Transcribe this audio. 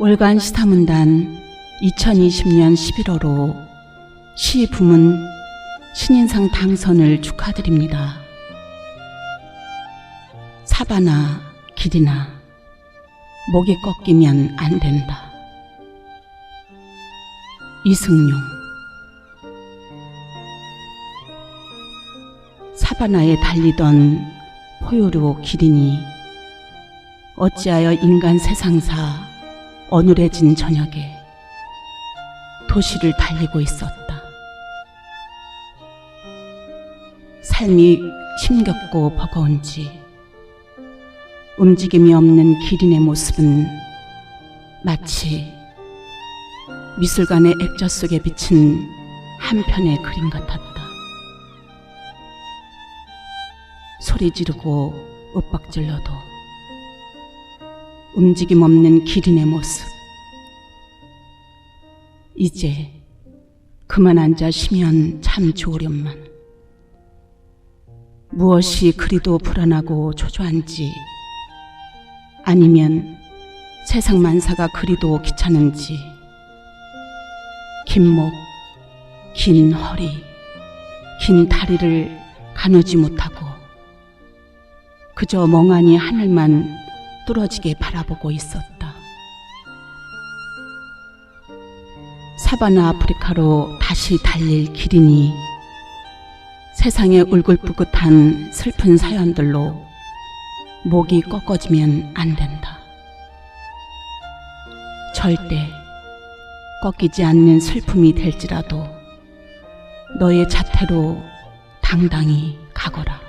월간 시사문단 2020년 11월호 시 부문 신인상 당선을 축하드립니다. 사바나 길이나 목이 꺾이면 안 된다. 이승용 사바나에 달리던 포유류 기린이 어찌하여 인간 세상사 어눌해진 저녁에 도시를 달리고 있었다. 삶이 힘겹고 버거운지 움직임이 없는 기린의 모습은 마치 미술관의 액자 속에 비친 한 편의 그림 같았다. 소리 지르고 윽박질러도 움직임 없는 기린의 모습. 이제 그만 앉아 쉬면 참 좋으련만. 무엇이 그리도 불안하고 초조한지, 아니면 세상 만사가 그리도 귀찮은지, 긴 목, 긴 허리, 긴 다리를 가누지 못하고, 그저 멍하니 하늘만 뚫어지게 바라보고 있었다. 사바나 아프리카로 다시 달릴 기린이 세상의 울긋불긋한 슬픈 사연들로 목이 꺾어지면 안 된다. 절대 꺾이지 않는 슬픔이 될지라도 너의 자태로 당당히 가거라.